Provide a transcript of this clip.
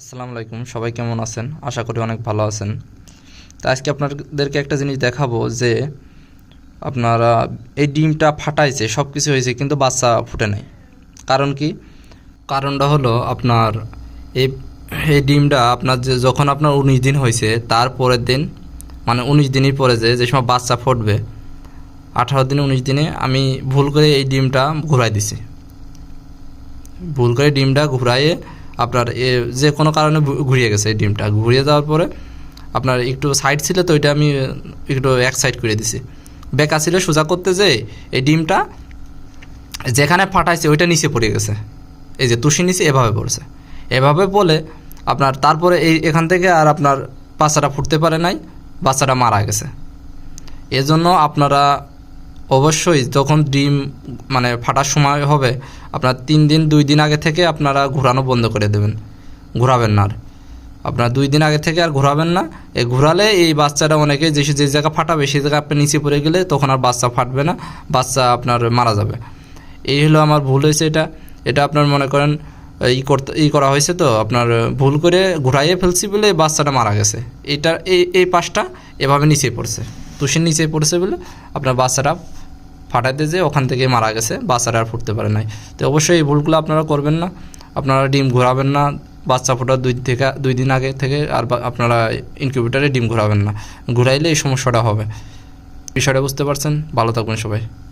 আসসালামু আলাইকুম, সবাই কেমন আছেন? আশা করি অনেক ভালো আছেন। তো আজকে আপনাদেরকে একটা জিনিস দেখাবো যে আপনারা এই ডিমটা ফাটাইছে সব কিছু হয়েছে, কিন্তু বাচ্চা ফুটে নাই। কারণ কি? কারণটা হলো আপনার এই এই ডিমটা আপনার যে, যখন আপনার উনিশ দিন হয়েছে, তার পরের দিন মানে উনিশ দিনের পরে যে যে সময় বাচ্চা ফুটবে, আঠারো দিনে, উনিশ দিনে আমি ভুল করে এই ডিমটা ঘুরাই দিছি। ভুল করে ডিমটা ঘুরাইয়ে আপনার এ, যে কোনো কারণে ঘুরিয়ে গেছে এই ডিমটা। ঘুরিয়ে যাওয়ার পরে আপনার একটু সাইড ছিল তো ওইটা আমি একটু এক সাইড করে দিছি। বেকা ছিল, সোজা করতে যে এই ডিমটা যেখানে ফাটাইছে ওইটা নিচে পড়ে গেছে। এই যে তুষি নিচে এভাবে পড়ছে। এভাবে বলে আপনার তারপরে এই, এখান থেকে আর আপনার বাচ্চাটা ফুটতে পারে নাই, বাচ্চাটা মারা গেছে। এজন্য আপনারা অবশ্যই যখন ডিম মানে ফাটার সময় হবে, আপনার তিন দিন, দুই দিন আগে থেকে আপনারা ঘোরানো বন্ধ করে দেবেন। ঘোরাবেন না আর। আপনার দুই দিন আগে থেকে আর ঘোরাবেন না। এই ঘোরালে এই বাচ্চাটা অনেকে যে যে জায়গা ফাটাবে সেই জায়গা আপনি নিচে পড়ে গেলে তখন আর বাচ্চা ফাটবে না, বাচ্চা আপনার মারা যাবে। এই হলো আমার ভুল হয়েছে এটা। এটা আপনার মনে করেন ই করতে ই করা হয়েছে তো, আপনার ভুল করে ঘুরাইয়ে ফেলছি বলে বাচ্চাটা মারা গেছে। এইটা এই এই পাশটা এভাবে নিচে পড়ছে। তুষের নিচে পড়েছে বলে আপনার বাচ্চারা ফাটাইতে যে ওখান থেকে মারা গেছে বাচ্চারা আর ফুটতে পারে নাই। তো অবশ্যই এই ভুলগুলো আপনারা করবেন না। আপনারা ডিম ঘোরাবেন না, বাচ্চা ফোটার দুই থেকে দুই দিন আগে থেকে আর আপনারা ইনকিউবেটারে ডিম ঘোরাবেন না। ঘুরাইলে এই সমস্যাটা হবে। বিষয়টা বুঝতে পারছেন? ভালো থাকবেন সবাই।